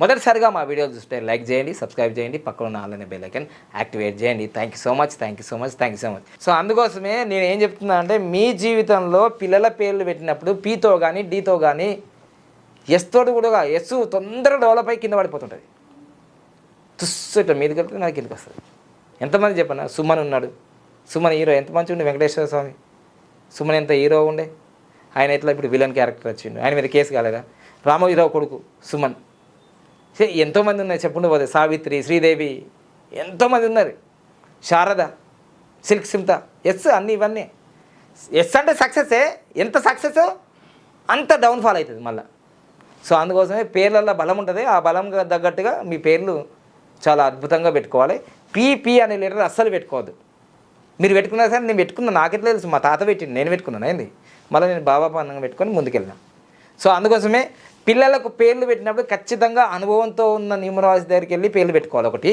మొదటిసారిగా మా వీడియోలు చూస్తే లైక్ చేయండి సబ్స్క్రైబ్ చేయండి పక్కన ఉన్న ఆల్ అనే బెల్ ఐకన్ యాక్టివేట్ చేయండి. Thank you so much thank you so much thank you so much so అందుకోసమే నేను ఏం చెప్తున్నా అంటే మీ జీవితంలో పిల్లల పేర్లు పెట్టినప్పుడు పీతో కానీ డీతో కానీ ఎస్ కూడా ఎస్ తొందరగా డెవలప్ అయ్యి కింద పడిపోతుంటుంది. తుస్సు ఇట్లా మీద కలిపితే నాకు కిందకి వస్తుంది. ఎంతమంది చెప్పనా? సుమన్ ఉన్నాడు. సుమన్ హీరో ఎంత మంచి ఉండే? వెంకటేశ్వర స్వామి. సుమన్ ఎంత హీరో ఉండే? ఆయన ఇట్లా ఇప్పుడు విలన్ క్యారెక్టర్ వచ్చిండు? ఆయన మీద కేసు కాలేదా? రామోజీరావు కొడుకు సుమన్. ఎంతోమంది ఉన్నారు చెప్పండి పోతే. సావిత్రి శ్రీదేవి ఎంతోమంది ఉన్నారు. శారద సిల్క్ సిమ్త ఎస్ అన్నీ ఇవన్నీ. ఎస్ అంటే సక్సెసే ఎంత సక్సెస్ అంత డౌన్ఫాల్ అవుతుంది మళ్ళీ. సో అందుకోసమే పేర్లలో బలం ఉంటుంది. ఆ బలం తగ్గట్టుగా మీ పేర్లు చాలా అద్భుతంగా పెట్టుకోవాలి. పీపీ అనే లెటర్ అస్సలు పెట్టుకోవద్దు. మీరు పెట్టుకున్నా సరే నేను పెట్టుకున్నా నాకెట్లా తెలుసు మా తాత పెట్టింది నేను పెట్టుకున్నాను ఏంది? మళ్ళీ నేను బాబా పండుగ పెట్టుకొని ముందుకెళ్ళాను. సో అందుకోసమే పిల్లలకు పేర్లు పెట్టినప్పుడు ఖచ్చితంగా అనుభవంతో ఉన్న న్యూమరాలజీ దగ్గరికి వెళ్ళి పేర్లు పెట్టుకోవాలి ఒకటి.